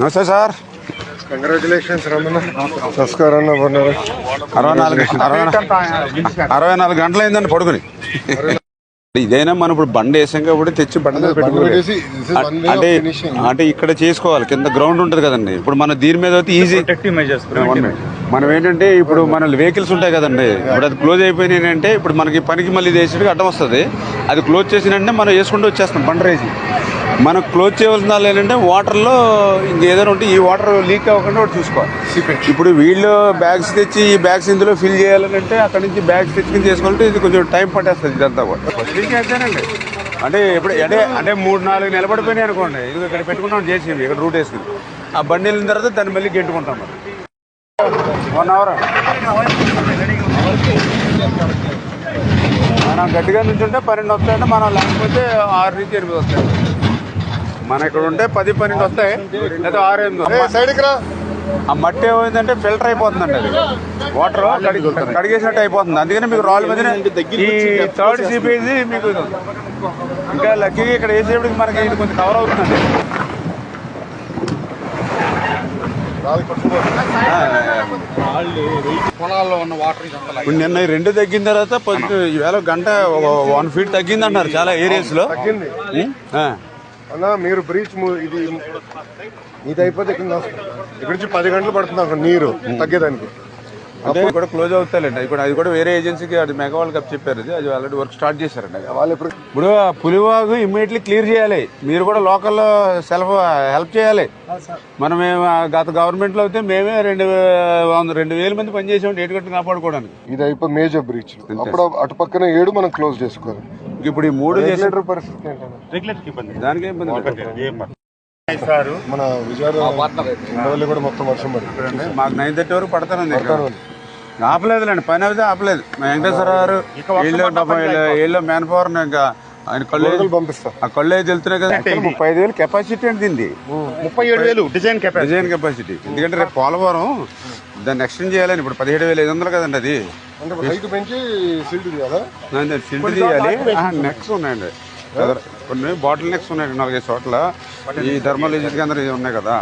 నమస్తే sir. Congratulations నమస్కారం అన్న అరవై నాలుగు అరవై నా- అరవై నాలుగు గంటలు అయిందండి పడుకుని. ఇదైనా మనం ఇప్పుడు బండి వేసాం కాబట్టి తెచ్చి బండి మీద of అంటే. అంటే ఇక్కడ చేసుకోవాలి కింద గ్రౌండ్ ఉంటుంది కదండి. ఇప్పుడు మన దీని మీద అయితే ఈజీ మనం ఏంటంటే ఇప్పుడు మన వెహికల్స్ ఉంటాయి కదండి. ఇప్పుడు అది క్లోజ్ అయిపోయినాయి అంటే ఇప్పుడు మనకి పనికి మళ్ళీ వేసేటికి అడ్డం వస్తుంది. అది క్లోజ్ చేసిన వెంటనే మనం వేసుకుంటూ వచ్చేస్తాం బండి రేసి మనం క్లోజ్ చేయవలసిన వాళ్ళు ఏంటంటే వాటర్లో ఇంక ఏదైనా ఉంటే ఈ వాటర్ లీక్ అవ్వకుండా ఒకటి చూసుకోవాలి. ఇప్పుడు వీళ్ళు బ్యాగ్స్ తెచ్చి ఈ బ్యాగ్స్ ఇందులో ఫిల్ చేయాలంటే అక్కడ నుంచి బ్యాగ్స్ తెచ్చుకుని చేసుకోవాలంటే ఇది కొంచెం టైం పట్టేస్తుంది ఇదంతా కూడా. అంతేనండి అంటే ఇప్పుడు అంటే అంటే మూడు నాలుగు నిలబడిపోయినాయి అనుకోండి. ఇది ఇక్కడ పెట్టుకుంటాం చేసి ఇక్కడ రూట్ వేసుకుని ఆ బండి వెళ్ళిన తర్వాత దాన్ని మళ్ళీ గెంటుకుంటాం మరి వన్ అవర్ మనం గట్టిగా నుంచుంటే పన్నెండు వస్తాయంటే మనం లేకపోతే ఆరు నుంచి ఎనిమిది వస్తాయి మన ఇక్కడ ఉంటే పది పన్నెండు వస్తాయి. లేదా ఆరు ఎనిమిది వస్తాయి. సైడ్కి రా. ఆ మట్టి ఏమైందంటే ఫిల్టర్ అయిపోతుందండి అది. వాటర్ కడిగేసినట్టు అయిపోతుంది. అందుకని మీకు రాళ్ళ మధ్యన ఈ థర్డ్ సిపేజీ మీకు. ఇంకా లక్కీగా ఇక్కడ వేసేప్పటికి మనకి ఇది కొంచెం కవర్ అవుతుందండి. రాళ్ళు ఇప్పుడు నిన్న రెండు తగ్గిన తర్వాత ఈవేళ గంట వన్ ఫీట్ తగ్గింది అంటున్నారు చాలా ఏరియాస్లో. తగ్గింది. అన్న మీరు బ్రీచ్ ఇది ఇది అయిపోతే ఇక్కడ నుంచి ఇక్కడ నుంచి పది గంటలు పడుతుంది అక్కడ నీరు తగ్గేదానికి. అంటే కూడా క్లోజ్ అవుతాయండి ఇప్పుడు అది కూడా వేరే ఏజెన్సీకి అది మెగా వాళ్ళకి అప్ చెప్పారు అది అది ఆల్రెడీ వర్క్ స్టార్ట్ చేశారండి. అది. వాళ్ళు ఇప్పుడు ఇప్పుడు ఆ పులివాగు ఇమ్మీడియట్లీ క్లియర్ చేయాలి. మీరు కూడా లోకల్లో సెల్ఫ్ హెల్ప్ చేయాలి. మనం గత గవర్నమెంట్లో అయితే మేమే రెండు వంద రెండు వేల మంది పనిచేసాం ఏటు కట్టు కాపాడుకోవడానికి. ఇది అయిపోయి మేజర్ బ్రీచ్ అప్పుడు అటు పక్కన ఏడు మనం క్లోజ్ చేసుకోవాలి. ఇప్పుడు ఈ మూడు రెగ్యులేటర్ పరిస్థితి దానికి ఇబ్బంది. మన విజయవాడ కూడా మొత్తం వర్షం పడింది మాకు నైన్ థర్టీ వరకు పడతానండి. ఆపలేదులేండి పని అయితే ఆపలేదు. మా వెంకటేశ్వర గారు వీళ్ళు పాపం వీళ్ళు- వీళ్ళు మ్యాన్ పవర్ ఇంకా ఆయన కళ్ళు పంపిస్తా ఆ కళ్ళు అయితే వెళ్తున్నాయి కదా. ముప్పై ఐదు వేలు కెపాసిటీ అండి దీన్ని ముప్పై ఏడు వేలు డిజైన్ కెపాసిటీ డిజైన్ కెపాసిటీ ఎందుకంటే రేపు పోలవరం దాన్ని ఎక్స్టెండ్ చేయాలని ఇప్పుడు పదిహేడు వేల ఐదు వందలు కదండి అది. అంటే హైట్ పెంచి దాన్ని తీయాలి. నెక్స్ ఉన్నాయండి. కొన్ని బాటిల్ నెక్స్ ఉన్నాయండి నాలుగైదు చోట్ల. ఈ ధర్మల్ కేంద్రం ఇవి ఉన్నాయి కదా.